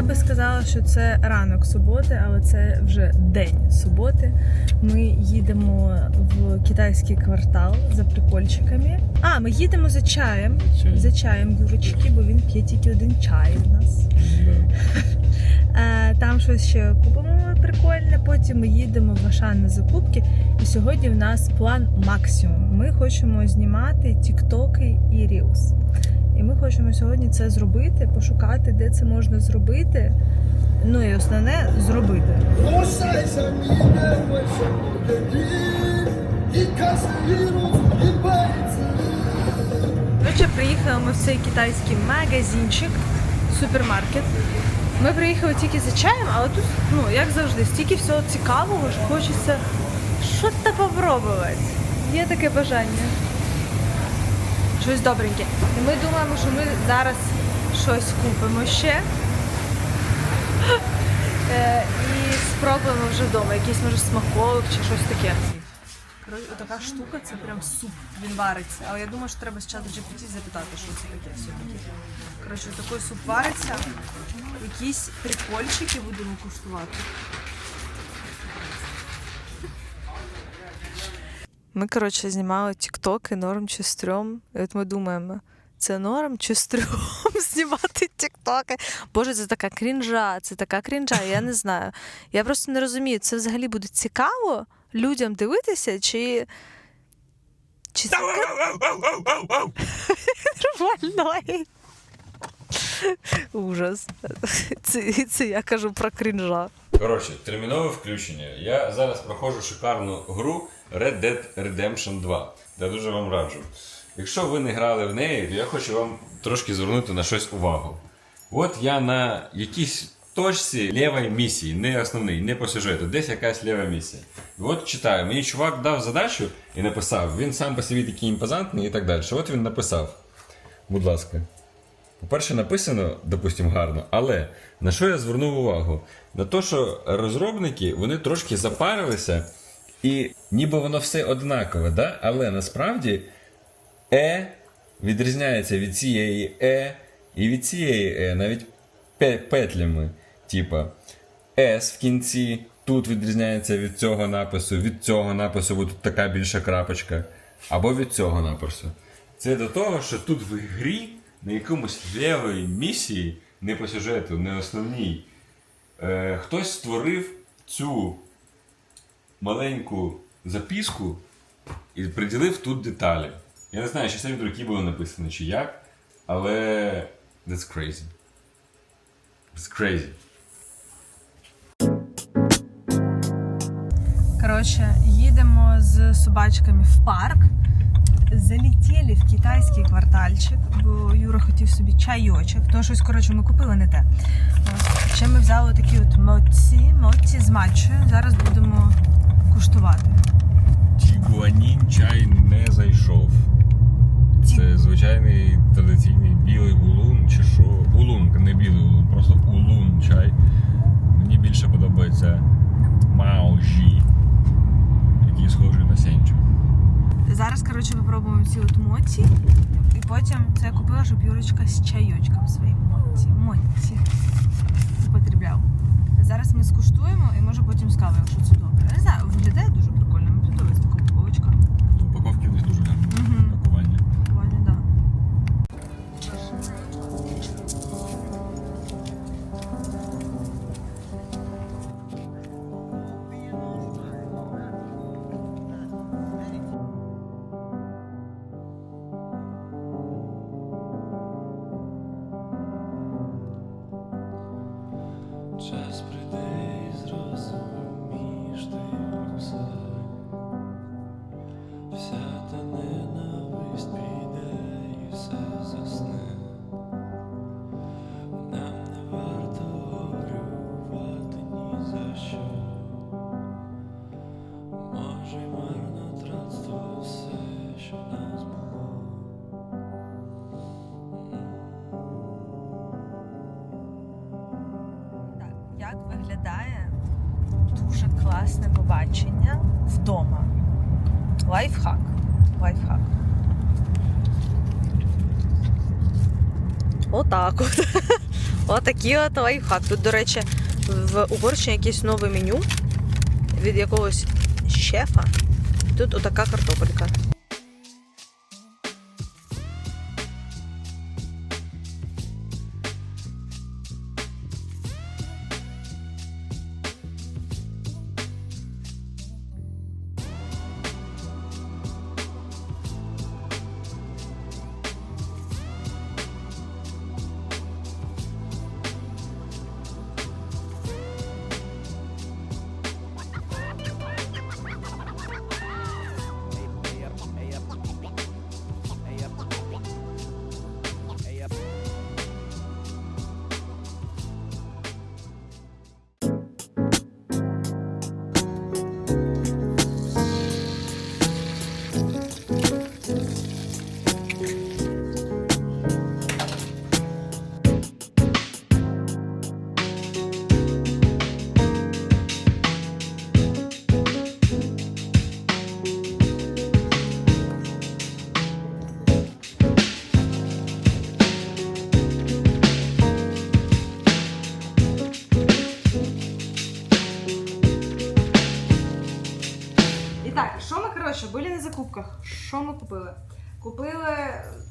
Я би сказала, що це ранок суботи, але це вже день суботи. Ми їдемо в китайський квартал за прикольчиками. А, ми їдемо за чаєм. За чаєм Юрочки, бо він п'є тільки один чай у нас. Е, Там щось ще купимо прикольне. Потім ми їдемо в Ашан на закупки. І сьогодні в нас план максимум. Ми хочемо знімати тіктоки і рілс. І ми хочемо сьогодні це зробити, пошукати, де це можна зробити. Ну і основне зробити. Коротше, приїхали ми в цей китайський магазинчик, супермаркет. Ми приїхали тільки за чаєм, але тут, ну, як завжди, стільки всього цікавого, що хочеться щось попробувати. Є таке бажання. Щось добреньке. І ми думаємо, що ми зараз щось купимо ще. Е, І спробуємо вже вдома, якийсь може смаколик чи щось таке. Така штука, це прям суп, він вариться. Але я думаю, що треба з чату GPT запитати, що це таке все-таки. Коротше, такий суп вариться. Якісь прикольчики будемо куштувати. Ми, коротше, знімали тіктоки, норм чи стрьом. І от ми думаємо, це норм чи стрьом знімати тіктоки. Боже, це така крінжа, це така крінжа, я не знаю. Я просто не розумію, це взагалі буде цікаво людям дивитися, чи. Чи це нормально? Ужас. Це, це я кажу про крінжа. Коротше, термінове включення. Я зараз проходжу шикарну гру Red Dead Redemption 2. Я дуже вам раджу. Якщо ви не грали в неї, то я хочу вам трошки звернути на щось увагу. От я на якійсь точці лівої місії, не основний, не по сюжету, десь якась ліва місія. От читаю, мені чувак дав задачу і написав, він сам по собі такий імпозантний і так далі. От він написав. Будь ласка. По-перше, написано, допустимо, гарно, але на що я звернув увагу? На те, що розробники вони трошки запарилися, і ніби воно все однакове, да? але насправді Е відрізняється від цієї Е і від цієї Е, навіть петлями. Типа С в кінці тут відрізняється від цього напису, від цього напису, тут така більша крапочка, або від цього напису. Це до того, що тут в грі на якомусь лівої місії, не по сюжету, не основній, е, хтось створив цю маленьку записку і приділив тут деталі. Я не знаю, чи це від руки було написано, чи як, але that's crazy. It's crazy. Коротше, їдемо з собачками в парк. Залетіли в китайський квартальчик, бо Юра хотів собі чайочок. То щось, коротше, ми купили не те. Ще ми взяли такі от моці, моці з матчою. Зараз будемо куштувати. Тігуанін чай не зайшов. Ті- Це звичайний традиційний білий улун чи що. Улун, не білий улун, просто улун чай. Мені більше подобається маожі, який схожий на сенчу. Зараз, коротше, попробуємо ці от моці. І потім це я купила, щоб Юрочка з чайочком своїм моці. Моці употребляв. Зараз ми скуштуємо і може потім з кавою, якщо це добре. Я не знаю, виглядає дуже дуже побачення вдома. Лайфхак. Лайфхак. Отак от. Отакий от лайфхак. Тут, до речі, в Угорщині якесь нове меню від якогось шефа. Тут отака картопелька.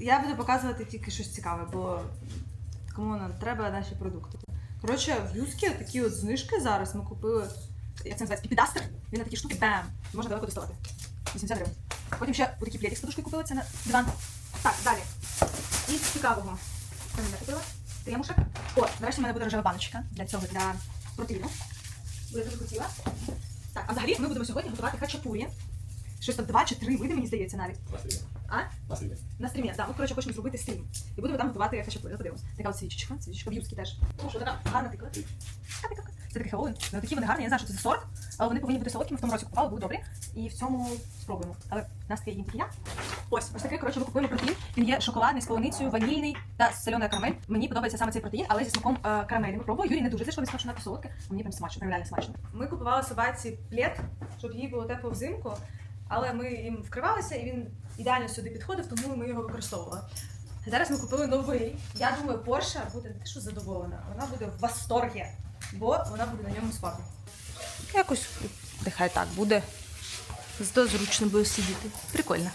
Я буду показувати тільки щось цікаве, бо кому нам треба наші продукти. Коротше, в Юскі такі от знижки зараз ми купили. Як це називається? Піпідастер. Він на такі штуки бам! Можна далеко доставати. 80 гривень. Потім ще отакі плєдик з подушкою купили, це на диван. Так, далі. Із цікавого. Що я купила? Кремушек. О, нарешті в мене буде рожева баночка для цього, для протеїну. Бо дуже хотіла. Так, а взагалі ми будемо сьогодні готувати хачапурі. Щось там два чи три види, мені здається, навіть. А? На стрімі, На стрімі, так. Да, ми, коротше, хочемо зробити стрім. І будемо там готувати хачапурі. Ну, подивимось. Така от свічечка, свічечка в юбці теж. Ну, що така гарна тикла. Це такий Хеллоуін. Ну, такі вони гарні, я не знаю, що це за сорт, але вони повинні бути солодкими. В тому році купували, були добрі. І в цьому спробуємо. Але в настрій їм я. Ось, ось такий, коротше, ми купуємо протеїн. Він є шоколадний з полуницею, ванільний та солена карамель. Мені подобається саме цей протеїн, але зі смаком е, карамелі. Ми пробували. Юрій не дуже зайшло, він сказав, що надто солодке, а мені прям смачно, прям реально смачно. Ми купували собаці плед, щоб їй було тепло взимку, але ми їм вкривалися, і він ідеально сюди підходив, тому ми його використовували. Зараз ми купили новий. Я думаю, Порша буде не те, що задоволена, вона буде в восторгі, бо вона буде на ньому спати. Якось нехай так буде. Зато зручно буде сидіти. Прикольно.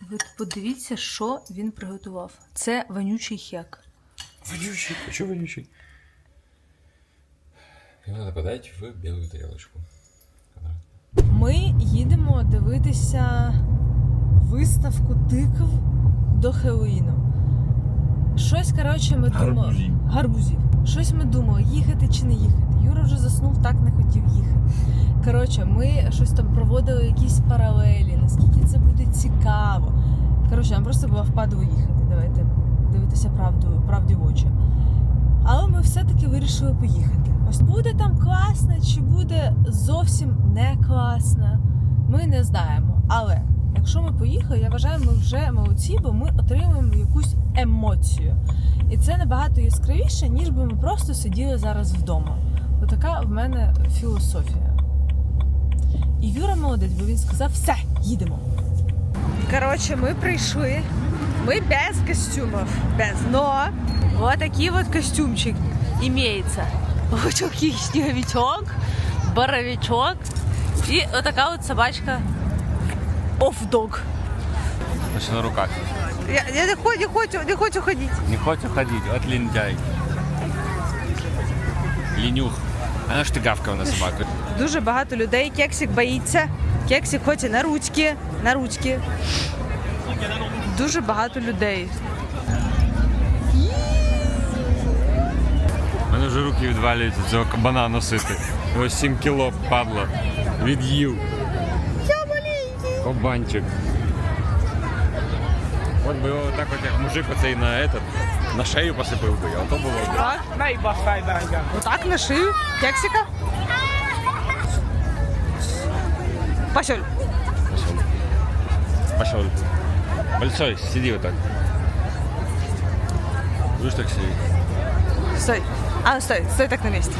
Ви подивіться, що він приготував. Це вонючий хек. Вонючий, а что вонючий? Надо подать в белую тарелочку. Ми їдемо дивитися виставку тикв до Хеллоїну. Щось, коротше, ми думали. Гарбузів. Щось ми думали, їхати чи не їхати. Юра вже заснув, так не хотів їхати. Коротше, ми щось там проводили якісь паралелі, наскільки це буде цікаво. Коротше, нам просто було впадло їхати. Давайте дивитися правду, правді в очі. Але ми все-таки вирішили поїхати. Ось буде там класно, чи буде зовсім не класно, ми не знаємо. Але якщо ми поїхали, я вважаю, ми вже молодці, бо ми отримуємо якусь емоцію. І це набагато яскравіше, ніж би ми просто сиділи зараз вдома. Отака в мене філософія. І Юра молодець, бо він сказав: все, їдемо. Коротше, ми прийшли. Мы без костюмов, без, но вот такие костюмчик имеется. Вот такий снеговичок, боровичок и вот такая собачка оф-дог. Значит, на руках. Я, я не, хочу, не, хочу, не хочу ходить. Не хочешь ходить, от лентяй. Ленюх. Она ж ты гавкала на собаку. Дуже багато людей. Кексик боїться. Кексик хоче на ручки, на ручки. Дуже багато людей. вже руки відвалюються цього кабана носити. Ось 7 кіло падла. Від'їв. Я маленький. Кабанчик. От би його так от як мужик оцей на этот, на шею посипив би, а то було б. Так? Отак на шию кексика. Пошел. Пошел. Пошел. Большой, сиди вот так. Будешь так сидеть? Стой. А, ну стой, стой так на месте.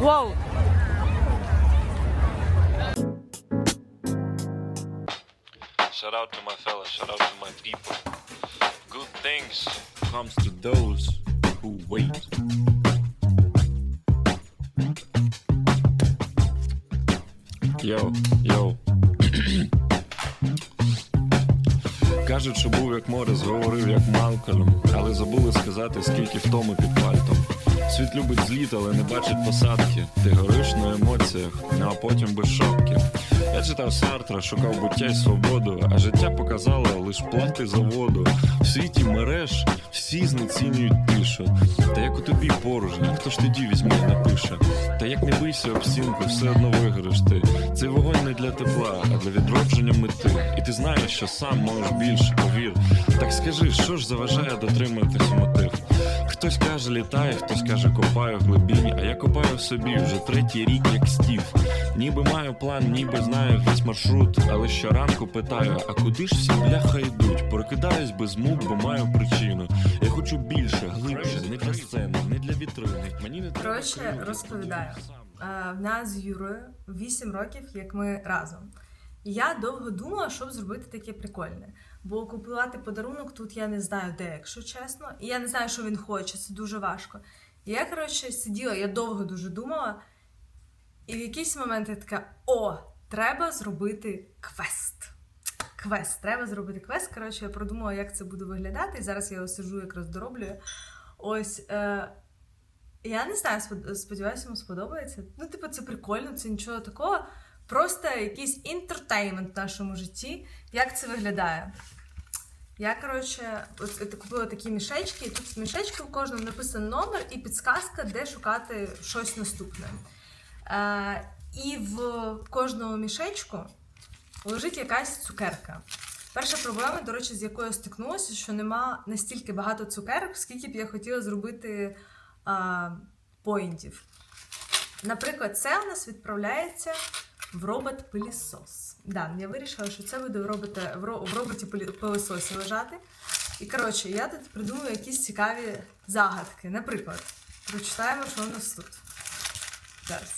Вау! Shout out to my fellas, shout out to my people. Good things comes to those who wait. Йоу, йоу. Кажуть, що був як Морис, говорив як Малкольм, але забули сказати, скільки втоми під пальтом. Світ любить зліт, але не бачить посадки. Ти гориш на емоціях, ну а потім без шапки. Я читав Сартра, шукав буття й свободу, а життя показало лиш плати за воду. В світі мереж всі знецінюють тишу. Та як у тобі порожня, хто ж тоді візьме і напише? Та як не бийся об стінку, все одно виграш ти. Цей вогонь не для тепла, а для відродження мети. І ти знаєш, що сам можеш більше, повір. Так скажи, що ж заважає дотриматись мотив? Хтось каже, літає, хтось каже, копаю в глибині, а я копаю в собі вже третій рік, як стів. Ніби маю план, ніби знаю весь маршрут, але щоранку питаю, а куди ж всі бляха йдуть? Прокидаюсь без мук, бо маю причину. Я хочу більше, глибше, не для сцени, не для вітрини. Мені не Коротше, розповідаю. Е, В нас з Юрою 8 років, як ми разом. Я довго думала, щоб зробити таке прикольне. Бо купувати подарунок тут я не знаю де, якщо чесно. І я не знаю, що він хоче, це дуже важко. І я, коротше, сиділа, я довго дуже думала. І в якийсь момент я така: о, треба зробити квест. Квест, треба зробити квест. Коротше, я продумала, як це буде виглядати. І зараз я його сижу, якраз дороблюю. Ось. Е- я не знаю, сподіваюся, йому сподобається. Ну, типу, це прикольно, це нічого такого. Просто якийсь інтертеймент в нашому житті. Як це виглядає? Я, коротше, от, от купила такі мішечки, і тут в мішечки в кожному написано номер і підсказка, де шукати щось наступне. Е, і в кожному мішечку лежить якась цукерка. Перша проблема, до речі, з якою я стикнулася, що нема настільки багато цукерок, скільки б я хотіла зробити а, поінтів. Наприклад, це у нас відправляється в робот-пилісос. Да, я вирішила, що це буде в, роботі пилі- пилососі лежати. І коротше, я тут придумаю якісь цікаві загадки. Наприклад, прочитаємо, що у нас тут. Зараз.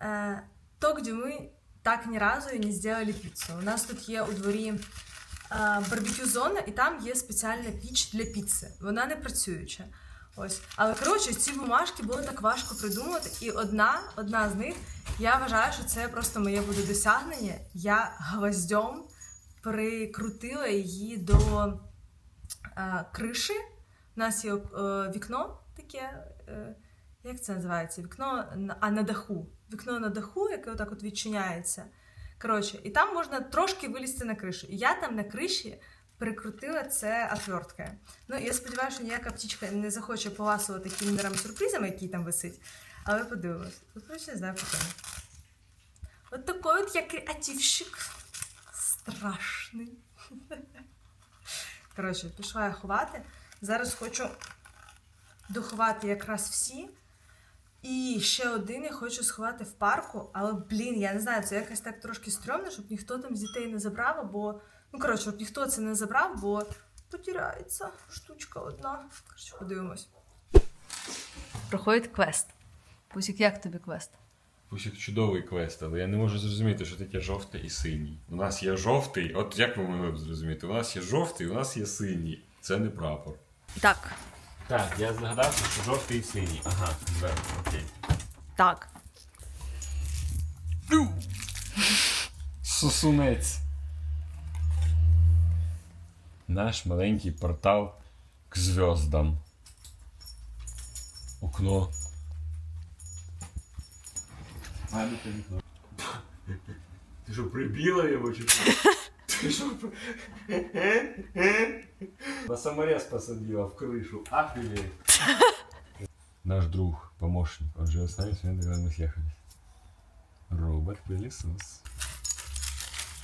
Э, то, где мы так ни разу и не сделали пиццу. У нас тут є у дворі барбекю-зона, і там є спеціальна піч для піци. Вона не працююча. Ось. Але коротше, ці бумажки було так важко придумати. І одна, одна з них, я вважаю, що це просто моє буде досягнення. Я гвоздьом прикрутила її до а, криші. У нас є е, вікно таке. Е, як це називається? Вікно на- а на даху. Вікно на даху, яке отак от відчиняється. Коротше, і там можна трошки вилізти на кришу. І я там на криші прикрутила це отверткою. Ну, я сподіваюся, що ніяка птічка не захоче поласувати кіндерами сюрпризами, який там висить. Але подивимось. Тут коротше, не знаю потім. От такий от я креативщик. Страшний. Коротше, пішла я ховати. Зараз хочу доховати якраз всі. І ще один я хочу сховати в парку, але блін, я не знаю, це якось так трошки стрьомно, щоб ніхто там з дітей не забрав, або. Ну, коротше, щоб ніхто це не забрав, бо потирається штучка одна. Коротше, подивимось. Проходить квест. Пусік, як тобі квест? Пусік чудовий квест, але я не можу зрозуміти, що таке жовтий і синій. У нас є жовтий, от як ви могли б зрозуміти? У нас є жовтий, у нас є синій. Це не прапор. Так. Так, я здогадався, що жовтий і синій. Ага, зверху, окей. Так. Сосунець. Наш маленький портал к звездам. Окно. А, ну це вікно. Ти що, прибіла його чи що? Ти що? при- На саморез посадила в крышу. Ахуєть. Наш друг, помощник, он живет с нами с момента, когда мы съехались. Робот-пылесос.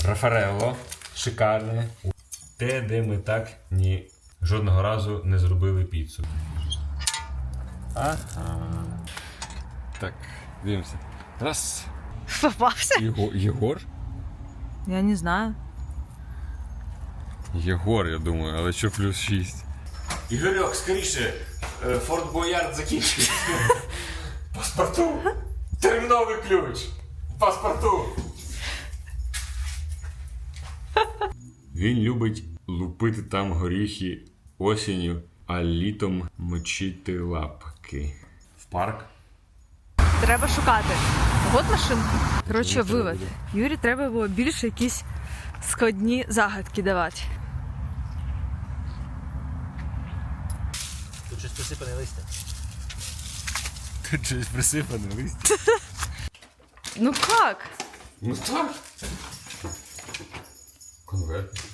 Рафарелло. Шикарне. Те, де ми так ні жодного разу не зробили піцу. Ага. Так, дивимося. Раз. Попався? Єгор? Єгор? Я не знаю. Єгор, я думаю, але що плюс 6. Ігорьок, скоріше! Е, Форт Боярд закінчився. Паспорту. Терміновий ключ. Паспорту. Він любить лупити там горіхи осінню, а літом мочити лапки. В парк? Треба шукати. От машинку. Коротше, вивод. Юрі треба було більше якісь складні загадки давати. Тут щось присипане листя. Тут щось присипане листя. Ну як? Ну так. Конверт.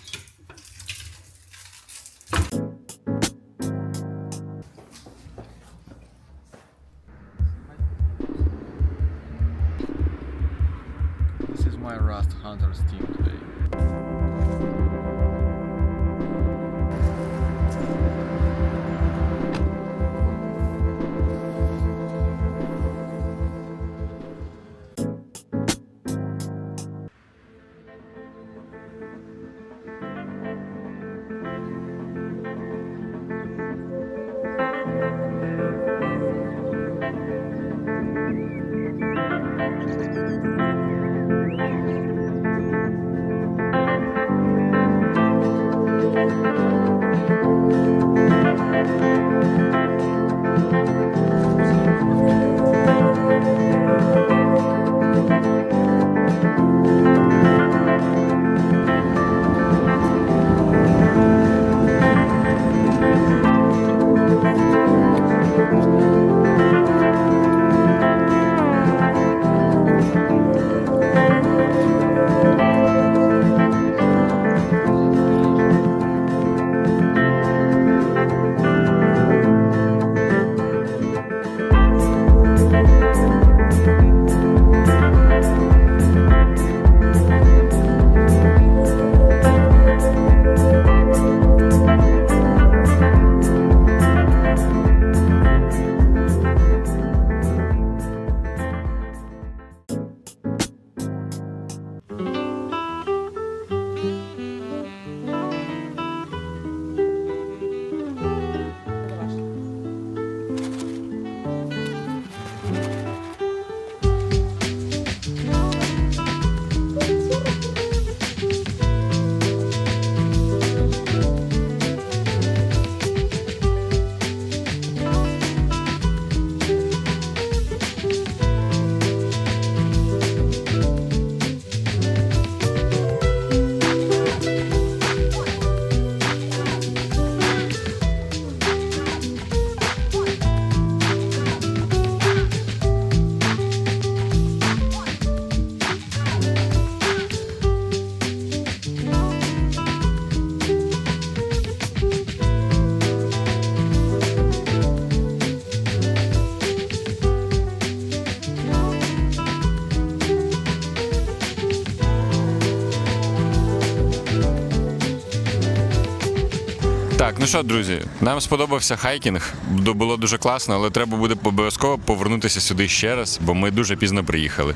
Ну що, друзі, нам сподобався хайкінг. Було дуже класно, але треба буде обов'язково повернутися сюди ще раз, бо ми дуже пізно приїхали.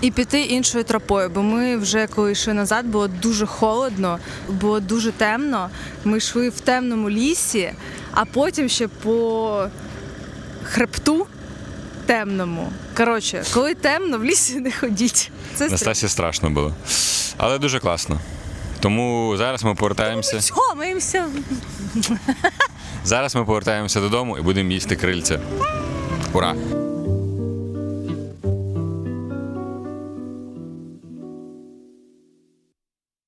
І піти іншою тропою, бо ми вже коли йшли назад, було дуже холодно, було дуже темно. Ми йшли в темному лісі, а потім ще по хребту темному. Коротше, коли темно, в лісі не ходіть. Це Настасі страшно було. Але дуже класно. Тому зараз ми повертаємося. Сьомимося. Зараз ми повертаємося додому і будемо їсти крильця. Ура!